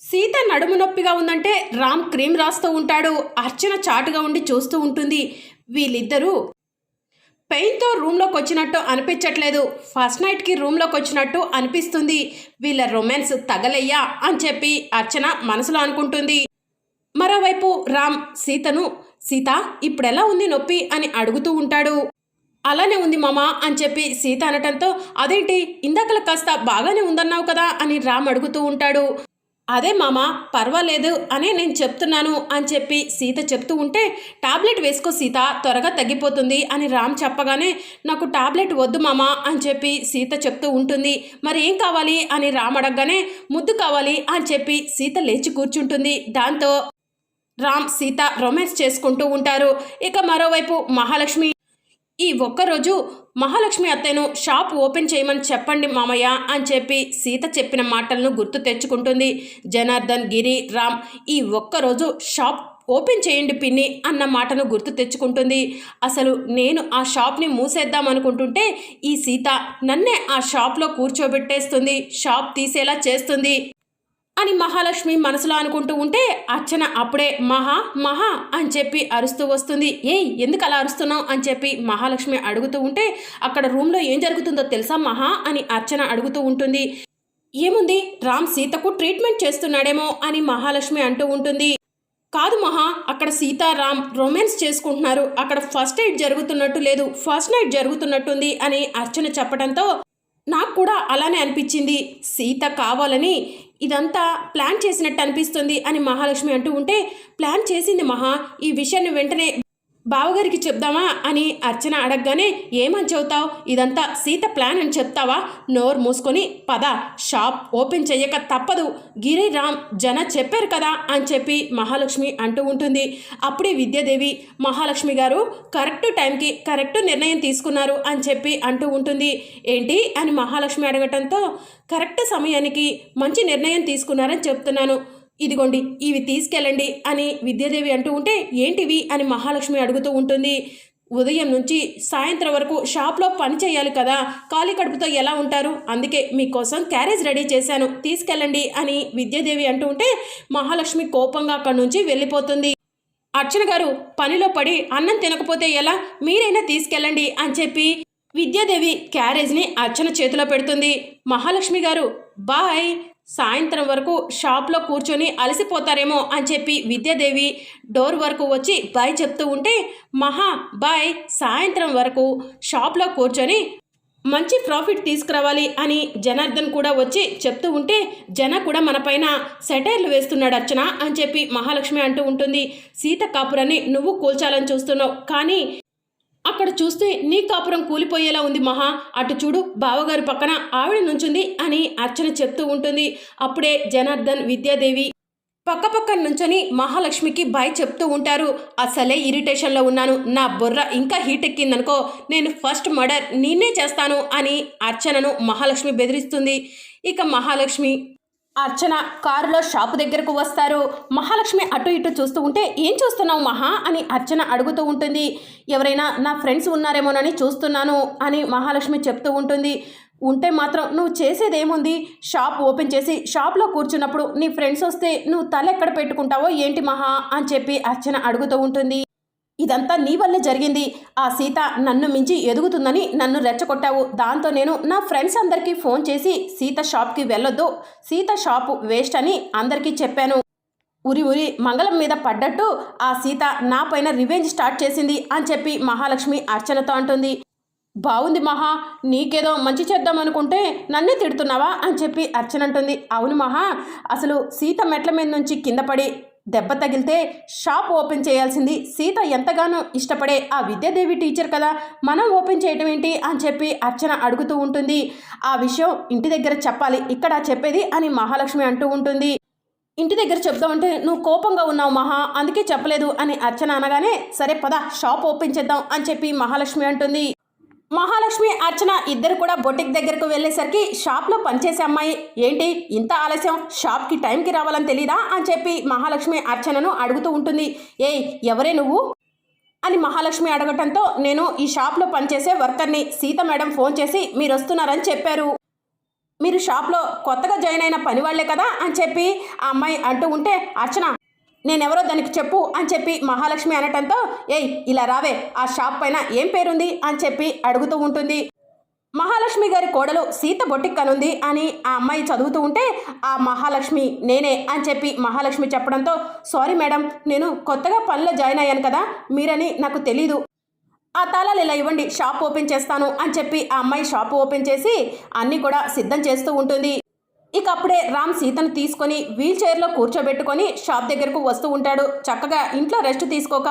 సీత నడుము నొప్పిగా ఉందంటే రామ్ క్రీమ్ రాస్తూ ఉంటాడు అర్చన చాటుగా ఉండి చూస్తూ ఉంటుంది. వీళ్ళిద్దరూ పెయిన్తో రూమ్లోకి వచ్చినట్టు అనిపించట్లేదు. ఫస్ట్ నైట్కి రూమ్లోకి వచ్చినట్టు అనిపిస్తుంది. వీళ్ళ రొమాన్స్ తగలయ్యా అని చెప్పి అర్చన మనసులో అనుకుంటుంది. మరోవైపు రామ్ సీతను సీత ఇప్పుడెలా ఉంది నొప్పి? అని అడుగుతూ ఉంటాడు. అలానే ఉంది మామ అని చెప్పి సీత అనటంతో అదేంటి ఇందాకల కాస్త బాగానే ఉందన్నావు కదా అని రామ్ అడుగుతూ ఉంటాడు. అదే మామ పర్వాలేదు అనే నేను చెప్తున్నాను అని చెప్పి సీత చెప్తూ ఉంటే టాబ్లెట్ వేసుకో సీత త్వరగా తగ్గిపోతుంది అని రామ్ చెప్పగానే నాకు టాబ్లెట్ వద్దు మామ అని చెప్పి సీత చెప్తూ ఉంటుంది. మరి ఏం కావాలి అని రామ్ అడగగానే ముద్దు కావాలి అని చెప్పి సీత లేచి కూర్చుంటుంది. దాంతో రామ్ సీత రొమాన్స్ చేసుకుంటూ ఉంటారు. ఇక మరోవైపు మహాలక్ష్మి ఈ ఒక్కరోజు మహాలక్ష్మి అత్తయ్యను షాప్ ఓపెన్ చేయమని చెప్పండి మామయ్య అని చెప్పి సీత చెప్పిన మాటలను గుర్తు తెచ్చుకుంటుంది జనార్దన్ గిరి రామ్. ఈ ఒక్కరోజు షాప్ ఓపెన్ చేయండి పిన్ని అన్న మాటను గుర్తు తెచ్చుకుంటుంది. అసలు నేను ఆ షాప్ని మూసేద్దాం అనుకుంటుంటే ఈ సీత నన్నే ఆ షాప్లో కూర్చోబెట్టేస్తుంది. షాప్ తీసేలా చేస్తుంది. అని మహాలక్ష్మి మనసులో అనుకుంటూ ఉంటే అర్చన అప్పుడే మహా మహా అని చెప్పి అరుస్తూ వస్తుంది. ఏయ్ ఎందుకు అలా అరుస్తున్నావు? అని చెప్పి మహాలక్ష్మి అడుగుతూ ఉంటే అక్కడ రూమ్లో ఏం జరుగుతుందో తెలుసా మహా? అని అర్చన అడుగుతూ ఉంటుంది. ఏముంది? రామ్ సీతకు ట్రీట్మెంట్ చేస్తున్నాడేమో అని మహాలక్ష్మి అంటూ ఉంటుంది. కాదు మహా అక్కడ సీతారాం రొమాన్స్ చేసుకుంటున్నారు. అక్కడ ఫస్ట్ నైట్ జరుగుతున్నట్టు లేదు ఫస్ట్ నైట్ జరుగుతున్నట్టుంది అని అర్చన చెప్పడంతో నాకు కూడా అలానే అనిపించింది. సీత కావాలని ఇదంతా ప్లాన్ చేసినట్టు అనిపిస్తుంది అని మహాలక్ష్మి అంటూ ఉంటే ప్లాన్ చేసింది మహా ఈ విషయాన్ని వెంటనే బావగారికి చెప్దామా అని అర్చన అడగగానే ఏమని చెబుతావు? ఇదంతా సీత ప్లాన్ అని చెప్తావా? నోరు మూసుకొని పద షాప్ ఓపెన్ చెయ్యక తప్పదు. గిరి రామ్ జన చెప్పారు కదా అని చెప్పి మహాలక్ష్మి అంటూ ఉంటుంది. అప్పుడే విద్యాదేవి మహాలక్ష్మి గారు కరెక్ట్ టైంకి కరెక్ట్ నిర్ణయం తీసుకున్నారు అని చెప్పి అంటూ ఉంటుంది. ఏంటి? అని మహాలక్ష్మి అడగటంతో కరెక్ట్ సమయానికి మంచి నిర్ణయం తీసుకున్నారని చెప్తున్నాను. ఇదిగోండి ఇవి తీసుకెళ్ళండి అని విద్యాదేవి అంటూ ఉంటే ఏంటివి? అని మహాలక్ష్మి అడుగుతూ ఉంటుంది. ఉదయం నుంచి సాయంత్రం వరకు షాప్లో పని చేయాలి కదా ఖాళీ కడుపుతో ఎలా ఉంటారు? అందుకే మీకోసం క్యారేజ్ రెడీ చేశాను తీసుకెళ్ళండి అని విద్యాదేవి అంటూ ఉంటే మహాలక్ష్మి కోపంగా అక్కడి నుంచి వెళ్ళిపోతుంది. అర్చన గారు పనిలో పడి అన్నం తినకపోతే ఎలా? మీరైనా తీసుకెళ్ళండి అని చెప్పి విద్యాదేవి క్యారేజ్ని అర్చన చేతిలో పెడుతుంది. మహాలక్ష్మి గారు బాయ్ సాయంత్రం వరకు షాప్లో కూర్చొని అలసిపోతారేమో అని చెప్పి విద్యాదేవి డోర్ వరకు వచ్చి బాయ్ చెప్తూ ఉంటే మహా బాయ్ సాయంత్రం వరకు షాప్లో కూర్చొని మంచి ప్రాఫిట్ తీసుకురావాలి అని జనార్దన్ కూడా వచ్చి చెప్తూ ఉంటే జన కూడా మన పైన సెటైర్లు వేస్తున్నాడు అర్చన అని చెప్పి మహాలక్ష్మి అంటూ ఉంటుంది. సీత కాపురాన్ని నువ్వు కూల్చాలని చూస్తున్నావు కానీ అక్కడ చూస్తే నీ కాపురం కూలిపోయేలా ఉంది మహా. అటు చూడు బావగారి పక్కన ఆవిడ నుంచుంది అని అర్చన చెప్తూ ఉంటుంది. అప్పుడే జనార్దన్ విద్యాదేవి పక్క పక్కన నుంచొని మహాలక్ష్మికి బాయ్ చెప్తూ ఉంటారు. అసలే ఇరిటేషన్లో ఉన్నాను. నా బుర్ర ఇంకా హీట్ ఎక్కిందనుకో నేను ఫస్ట్ మర్డర్ నేనే చేస్తాను అని అర్చనను మహాలక్ష్మి బెదిరిస్తుంది. ఇక మహాలక్ష్మి అర్చన కారులో షాపు దగ్గరకు వస్తారు. మహాలక్ష్మి అటు ఇటు చూస్తూ ఉంటే ఏం చూస్తున్నావు మహా? అని అర్చన అడుగుతూ ఉంటుంది. ఎవరైనా నా ఫ్రెండ్స్ ఉన్నారేమోనని చూస్తున్నాను అని మహాలక్ష్మి చెప్తూ ఉంటుంది. ఉంటే మాత్రం నువ్వు చేసేదేముంది? షాప్ ఓపెన్ చేసి షాప్లో కూర్చున్నప్పుడు నీ ఫ్రెండ్స్ వస్తే నువ్వు తల ఎక్కడ పెట్టుకుంటావో ఏంటి మహా? అని చెప్పి అర్చన అడుగుతూ ఉంటుంది. ఇదంతా నీ వల్లే జరిగింది. ఆ సీత నన్ను మించి ఎదుగుతుందని నన్ను రెచ్చగొట్టావు. దాంతో నేను నా ఫ్రెండ్స్ అందరికీ ఫోన్ చేసి సీత షాప్కి వెళ్ళొద్దు. సీత షాపు వేస్ట్ అని అందరికీ చెప్పాను. ఉరి ఉరి మంగళం మీద పడ్డట్టు ఆ సీత నా పైన రివెంజ్ స్టార్ట్ చేసింది అని చెప్పి మహాలక్ష్మి అర్చనతో అంటుంది. బాగుంది మహా నీకేదో మంచి చేద్దాం అనుకుంటే నన్నే తిడుతున్నావా అని చెప్పి అర్చన అంటుంది. అవును మహా అసలు సీత మెట్ల మీద నుంచి కింద పడి దెబ్బ తగిలితే షాప్ ఓపెన్ చేయాల్సింది. సీత ఎంతగానో ఇష్టపడే ఆ విద్యాదేవి టీచర్ కదా మనం ఓపెన్ చేయటం ఏంటి అని చెప్పి అర్చన అడుగుతూ ఉంటుంది. ఆ విషయం ఇంటి దగ్గర చెప్పాలి ఇక్కడ చెప్పేది అని మహాలక్ష్మి అంటూ ఉంటుంది. ఇంటి దగ్గర చెప్దామంటే నువ్వు కోపంగా ఉన్నావు మహా అందుకే చెప్పలేదు అని అర్చన అనగానే సరే పద షాప్ ఓపెన్ చేద్దాం అని చెప్పి మహాలక్ష్మి అంటుంది. మహాలక్ష్మి అర్చన ఇద్దరు కూడా బొటిక్ దగ్గరకు వెళ్ళేసరికి షాప్లో పనిచేసే అమ్మాయి ఏంటి? ఇంత ఆలస్యం? షాప్కి టైంకి రావాలని తెలీదా? అని చెప్పి మహాలక్ష్మి అర్చనను అడుగుతూ ఉంటుంది. ఏయ్ ఎవరే నువ్వు? అని మహాలక్ష్మి అడగటంతో నేను ఈ షాప్లో పనిచేసే వర్కర్ని సీత మేడం ఫోన్ చేసి మీరు వస్తున్నారని చెప్పారు. మీరు షాప్లో కొత్తగా జాయిన్ అయిన పని వాళ్ళే కదా? అని చెప్పి ఆ అమ్మాయి అంటూ ఉంటే అర్చన నేనెవరో దానికి చెప్పు అని చెప్పి మహాలక్ష్మి అనటంతో ఏయ్ ఇలా రావే ఆ షాప్ పైన ఏం పేరుంది? అని చెప్పి అడుగుతూ ఉంటుంది. మహాలక్ష్మి గారి కోడలు సీత బొట్టిక్కనుంది అని ఆ అమ్మాయి చదువుతూ ఉంటే ఆ మహాలక్ష్మి నేనే అని చెప్పి మహాలక్ష్మి చెప్పడంతో సారీ మేడం నేను కొత్తగా పనిలో జాయిన్ అయ్యాను కదా మీరని నాకు తెలీదు. ఆ తాళాలు ఇలా ఇవ్వండి షాప్ ఓపెన్ చేస్తాను అని చెప్పి ఆ అమ్మాయి షాప్ ఓపెన్ చేసి అన్నీ కూడా సిద్ధం చేస్తూ ఉంటుంది. ఇక అప్పుడే రామ్ సీతను తీసుకొని వీల్ చైర్లో కూర్చోబెట్టుకొని షాప్ దగ్గరకు వస్తూ ఉంటాడు. చక్కగా ఇంట్లో రెస్ట్ తీసుకోక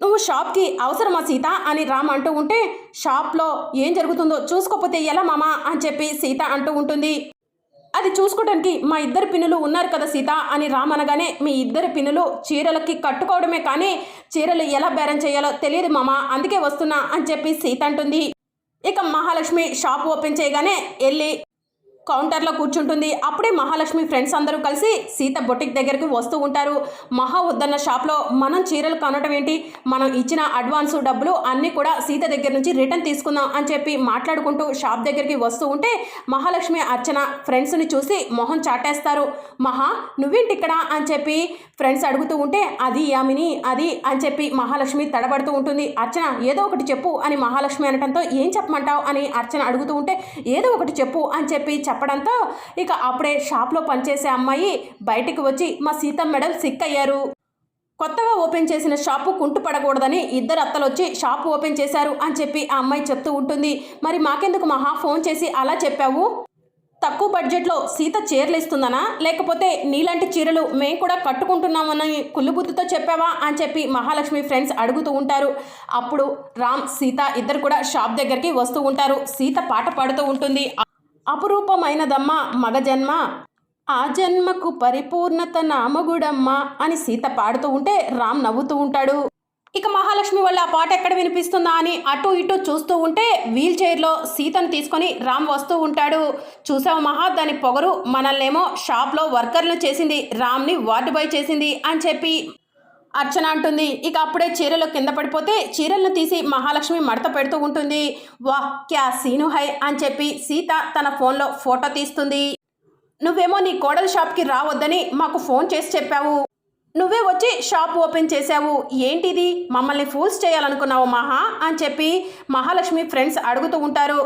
నువ్వు షాప్కి అవసరమా సీత? అని రామ్ అంటూ ఉంటే షాప్లో ఏం జరుగుతుందో చూసుకోకపోతే ఎలా మామా? అని చెప్పి సీత అంటూ ఉంటుంది. అది చూసుకోవడానికి మా ఇద్దరు పిన్నులు ఉన్నారు కదా సీత? అని రామ్ అనగానే మీ ఇద్దరు పిన్నులు చీరలకి కట్టుకోవడమే కానీ చీరలు ఎలా బేరం చేయాలో తెలియదు మామ అందుకే వస్తున్నా అని చెప్పి సీత అంటుంది. ఇక మహాలక్ష్మి షాప్ ఓపెన్ చేయగానే వెళ్ళి కౌంటర్లో కూర్చుంటుంది. అప్పుడే మహాలక్ష్మి ఫ్రెండ్స్ అందరూ కలిసి సీత బొటిక్ దగ్గరికి వస్తూ ఉంటారు. మహా వద్దన్న షాప్లో మనం చీరలు కొనటం ఏంటి? మనం ఇచ్చిన అడ్వాన్స్ డబ్బులు అన్నీ కూడా సీత దగ్గర నుంచి రిటర్న్ తీసుకుందాం అని చెప్పి మాట్లాడుకుంటూ షాప్ దగ్గరికి వస్తూ ఉంటే మహాలక్ష్మి అర్చన ఫ్రెండ్స్ని చూసి మొహం చాటేస్తారు. మహా నువ్వేంటి ఇక్కడ? అని చెప్పి ఫ్రెండ్స్ అడుగుతూ ఉంటే అది యామిని అది అని చెప్పి మహాలక్ష్మి తడబడుతూ ఉంటుంది. అర్చన ఏదో ఒకటి చెప్పు అని మహాలక్ష్మి అనటంతో ఏం చెప్పమంటావు అని అర్చన అడుగుతూ ఉంటే ఏదో ఒకటి చెప్పు అని చెప్పి చెప్పడంతో ఇక అప్పుడే షాప్లో పనిచేసే అమ్మాయి బయటికి వచ్చి మా సీతమ్మ మేడం సిక్ అయ్యారు కొత్తగా ఓపెన్ చేసిన షాపు కుంటు పడకూడదని ఇద్దరు అత్తలు వచ్చి షాపు ఓపెన్ చేశారు అని చెప్పి ఆ అమ్మాయి చెప్తూ ఉంటుంది. మరి మాకెందుకు మహా ఫోన్ చేసి అలా చెప్పావు? తక్కువ బడ్జెట్లో సీత చీరలు ఇస్తుందనా లేకపోతే నీలాంటి చీరలు మేము కూడా కట్టుకుంటున్నామని కుళ్ళుబుద్ధితో చెప్పావా? అని చెప్పి మహాలక్ష్మి ఫ్రెండ్స్ అడుగుతూ ఉంటారు. అప్పుడు రామ్ సీత ఇద్దరు కూడా షాప్ దగ్గరికి వస్తూ ఉంటారు. సీత పాట పాడుతూ ఉంటుంది. అపురూపమైనదమ్మా మగ జన్మ ఆ జన్మకు పరిపూర్ణత నామగుడమ్మ అని సీత పాడుతూ ఉంటే రామ్ నవ్వుతూ ఉంటాడు. ఇక మహాలక్ష్మి వల్ల ఆ పాట ఎక్కడ వినిపిస్తుందా అని అటు ఇటు చూస్తూ ఉంటే వీల్ చైర్లో సీతను తీసుకొని రామ్ వస్తూ ఉంటాడు. చూసావు మహా? దాని పొగరు మనల్నేమో షాప్లో వర్కర్లు చేసింది. రామ్ని వార్డు బాయ్ చేసింది అని చెప్పి అర్చన అంటుంది. ఇక అప్పుడే చీరలు కింద పడిపోతే చీరలను తీసి మహాలక్ష్మి మడత పెడుతూ ఉంటుంది. వా క్యా సీను హై అని చెప్పి సీత తన ఫోన్లో ఫోటో తీస్తుంది. నువ్వేమో నీ కోడల షాప్కి రావద్దని మాకు ఫోన్ చేసి చెప్పావు. నువ్వే వచ్చి షాప్ ఓపెన్ చేసావు ఏంటిది? మమ్మల్ని ఫూల్స్ చేయాలనుకున్నావు మహా అని చెప్పి మహాలక్ష్మి ఫ్రెండ్స్ అడుగుతూ ఉంటారు.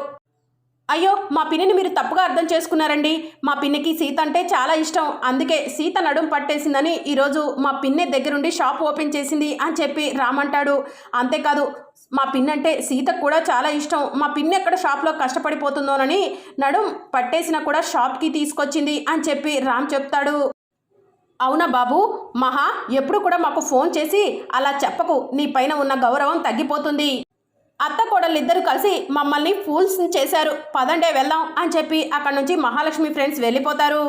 అయ్యో మా పిన్నిని మీరు తప్పుగా అర్థం చేసుకున్నారండి. మా పిన్నికి సీత అంటే చాలా ఇష్టం. అందుకే సీత నడుం పట్టేసిందని ఈరోజు మా పిన్నె దగ్గరుండి షాప్ ఓపెన్ చేసింది అని చెప్పి రామంటాడు. అంతేకాదు మా పిన్ అంటే సీతకు కూడా చాలా ఇష్టం. మా పిన్ ఎక్కడ షాప్లో కష్టపడిపోతుందోనని నడుం పట్టేసినా కూడా షాప్కి తీసుకొచ్చింది అని చెప్పి రామ్ చెప్తాడు. అవునా బాబు? మహా ఎప్పుడు కూడా మాకు ఫోన్ చేసి అలా చెప్పకు. నీ పైన ఉన్న గౌరవం తగ్గిపోతుంది. అత్త కోడలిద్దరూ కలిసి మమ్మల్ని ఫూల్స్ చేశారు. పదండే వెళ్దాం అని చెప్పి అక్కడ నుంచి మహాలక్ష్మి ఫ్రెండ్స్ వెళ్ళిపోతారు.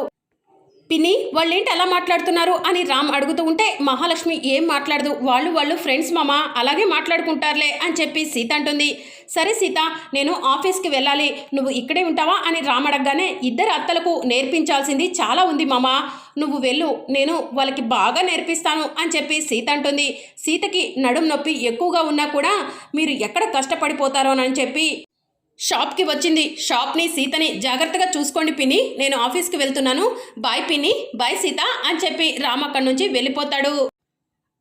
పిన్ని వాళ్ళేంటి ఎలా మాట్లాడుతున్నారు అని రామ్ అడుగుతూ ఉంటే మహాలక్ష్మి ఏం మాట్లాడదు వాళ్ళు వాళ్ళు ఫ్రెండ్స్ మామ అలాగే మాట్లాడుకుంటారులే అని చెప్పి సీత అంటుంది. సరే సీత నేను ఆఫీస్కి వెళ్ళాలి నువ్వు ఇక్కడే ఉంటావా అని రామ్ అడగగానే ఇద్దరు అత్తలకు నేర్పించాల్సింది చాలా ఉంది మామ నువ్వు వెళ్ళు నేను వాళ్ళకి బాగా నేర్పిస్తాను అని చెప్పి సీత అంటుంది. సీతకి నడుం నొప్పి ఎక్కువగా ఉన్నా కూడా మీరు ఎక్కడ కష్టపడిపోతారోనని చెప్పి షాప్కి వచ్చింది. షాప్ని సీతని జాగ్రత్తగా చూసుకోండి పిన్ని. నేను ఆఫీస్కి వెళ్తున్నాను. బాయ్ పిన్ని. బాయ్ సీత అని చెప్పి రామ్ అక్కడి నుంచి వెళ్ళిపోతాడు.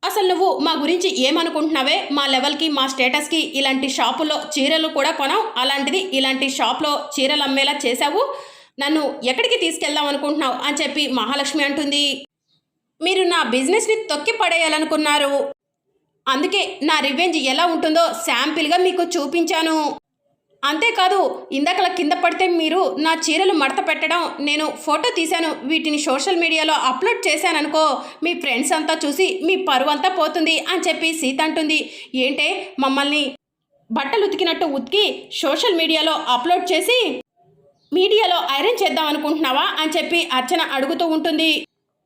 అసలు నువ్వు మా గురించి ఏమనుకుంటున్నావే? మా లెవెల్కి మా స్టేటస్కి ఇలాంటి షాపుల్లో చీరలు కూడా కొనవు. అలాంటిది ఇలాంటి షాప్లో చీరలు అమ్మేలా చేశావు? నన్ను ఎక్కడికి తీసుకెళ్దాం అనుకుంటున్నావు? అని చెప్పి మహాలక్ష్మి అంటుంది. మీరు నా బిజినెస్ని తొక్కి పడేయాలనుకున్నారు. అందుకే నా రివెంజ్ ఎలా ఉంటుందో శాంపిల్గా మీకు చూపించాను. అంతేకాదు ఇందాకలా కింద పడితే మీరు నా చీరలు మడత పెట్టడం నేను ఫోటో తీశాను వీటిని సోషల్ మీడియాలో అప్లోడ్ చేశాననుకో మీ ఫ్రెండ్స్ అంతా చూసి మీ పరువు అంతా పోతుంది అని చెప్పి సీత అంటుంది. ఏంటే మమ్మల్ని బట్టలు ఉతికినట్టు ఉతికి సోషల్ మీడియాలో అప్లోడ్ చేసి మీడియాలో ఐరన్ చేద్దాం అనుకుంటున్నావా అని చెప్పి అర్చన అడుగుతూ ఉంటుంది.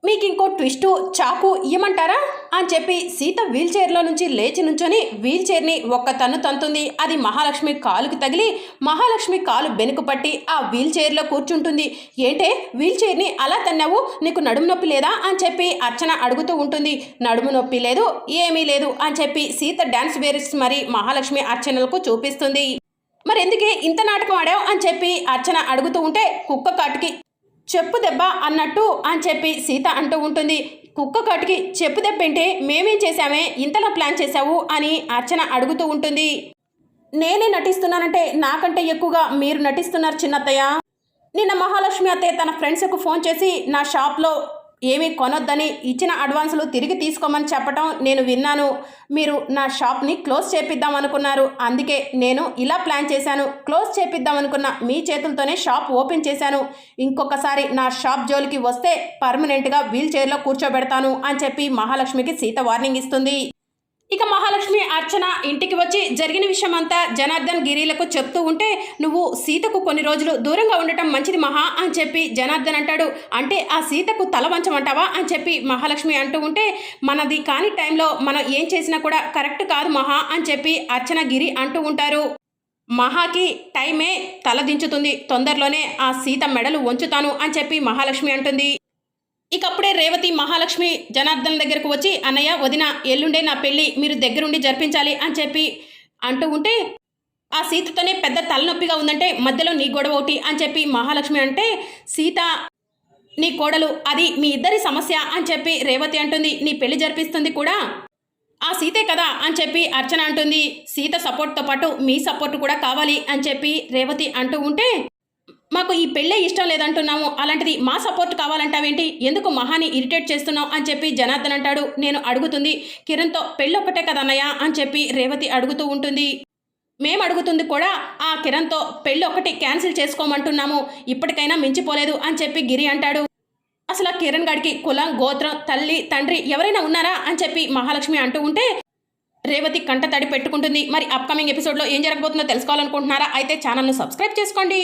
మీకు ఇంకో ట్విస్టు చాకు ఇవ్వమంటారా? అని చెప్పి సీత వీల్ చైర్లో నుంచి లేచి నుంచొని వీల్చైర్ని ఒక్క తన్ను తంతుంది. అది మహాలక్ష్మి కాలుకి తగిలి మహాలక్ష్మి కాలు బెనుకు పట్టి ఆ వీల్ చైర్లో కూర్చుంటుంది. ఏంటే? వీల్ చైర్ని అలా తన్నావు? నీకు నడుము నొప్పి లేదా? అని చెప్పి అర్చన అడుగుతూ ఉంటుంది. నడుము నొప్పి లేదు ఏమీ లేదు అని చెప్పి సీత డ్యాన్స్ వేరిస్ మరి మహాలక్ష్మి అర్చనలకు చూపిస్తుంది. మరి ఎందుకే ఇంత నాటకం ఆడావు? అని చెప్పి అర్చన అడుగుతూ ఉంటే కుక్క కాటికి చెప్పు దెబ్బ అన్నట్టు అని చెప్పి సీత అంటూ ఉంటుంది. కుక్క కాటికి చెప్పు దెబ్బంటే మేమేం చేశామే? ఇంతలా ప్లాన్ చేశావు? అని అర్చన అడుగుతూ ఉంటుంది. నేనే నటిస్తున్నానంటే నాకంటే ఎక్కువగా మీరు నటిస్తున్నారు చిన్నత్తయ్య. నిన్న మహాలక్ష్మి అత్తయ్య తన ఫ్రెండ్స్కు ఫోన్ చేసి నా షాప్లో ఏమీ కొనొద్దని ఇచ్చిన అడ్వాన్సులు తిరిగి తీసుకోమని చెప్పటం నేను విన్నాను. మీరు నా షాప్ని క్లోజ్ చేపిద్దాం అనుకున్నారు. అందుకే నేను ఇలా ప్లాన్ చేశాను. క్లోజ్ చేపిద్దాం అనుకున్న మీ చేతులతోనే షాప్ ఓపెన్ చేశాను. ఇంకొకసారి నా షాప్ జోలికి వస్తే పర్మనెంట్గా వీల్ చైర్లో కూర్చోబెడతాను అని చెప్పి మహాలక్ష్మికి సీత వార్నింగ్ ఇస్తుంది. ఇక మహాలక్ష్మి అర్చన ఇంటికి వచ్చి జరిగిన విషయం అంతా జనార్దన్ గిరిలకు చెప్తూ ఉంటే నువ్వు సీతకు కొన్ని రోజులు దూరంగా ఉండటం మంచిది మహా అని చెప్పి జనార్దన్ అంటాడు. అంటే ఆ సీతకు తల వంచమంటావా? అని చెప్పి మహాలక్ష్మి అంటూ ఉంటే మనది కాని టైంలో మనం ఏం చేసినా కూడా కరెక్ట్ కాదు మహా అని చెప్పి అర్చన గిరి అంటూ ఉంటారు. మహాకి టైమే తలదించుతుంది. తొందరలోనే ఆ సీత మెడలు వంచుతాను అని చెప్పి మహాలక్ష్మి అంటుంది. ఇక అప్పుడే రేవతి మహాలక్ష్మి జనార్దన్ దగ్గరకు వచ్చి అన్నయ్య వదిన ఎల్లుండే నా పెళ్ళి మీరు దగ్గరుండి జరిపించాలి అని చెప్పి అంటూ ఉంటే ఆ సీతతోనే పెద్ద తలనొప్పిగా ఉందంటే మధ్యలో నీ గొడవ ఒకటి అని చెప్పి మహాలక్ష్మి అంటే సీత నీ కోడలు అది మీ ఇద్దరి సమస్య అని చెప్పి రేవతి అంటుంది నీ పెళ్ళి జరిపిస్తుంది కూడా ఆ సీతే కదా అని చెప్పి అర్చన అంటుంది సీత సపోర్ట్తో పాటు మీ సపోర్ట్ కూడా కావాలి అని చెప్పి రేవతి అంటూ ఉంటే మాకు ఈ పెళ్ళే ఇష్టం లేదంటున్నాము. అలాంటిది మా సపోర్ట్ కావాలంటావేంటి? ఎందుకు మహాని ఇరిటేట్ చేస్తున్నావు అని చెప్పి జనార్దన్ అంటాడు. నేను అడుగుతుంది కిరణ్తో పెళ్ళి ఒక్కటే కదన్నయ్య అని చెప్పి రేవతి అడుగుతూ ఉంటుంది. మేము అడుగుతుంది కూడా ఆ కిరణ్తో పెళ్ళి ఒకటి క్యాన్సిల్ చేసుకోమంటున్నాము. ఇప్పటికైనా మించిపోలేదు అని చెప్పి గిరి అంటాడు. అసలు ఆ కిరణ్ గడికి కులం గోత్రం తల్లి తండ్రి ఎవరైనా ఉన్నారా? అని చెప్పి మహాలక్ష్మి అంటూ ఉంటే రేవతి కంట తడి పెట్టుకుంటుంది. మరి అప్కమింగ్ ఎపిసోడ్లో ఏం జరగబోతుందో తెలుసుకోవాలనుకుంటున్నారా? అయితే ఛానల్ను సబ్స్క్రైబ్ చేసుకోండి.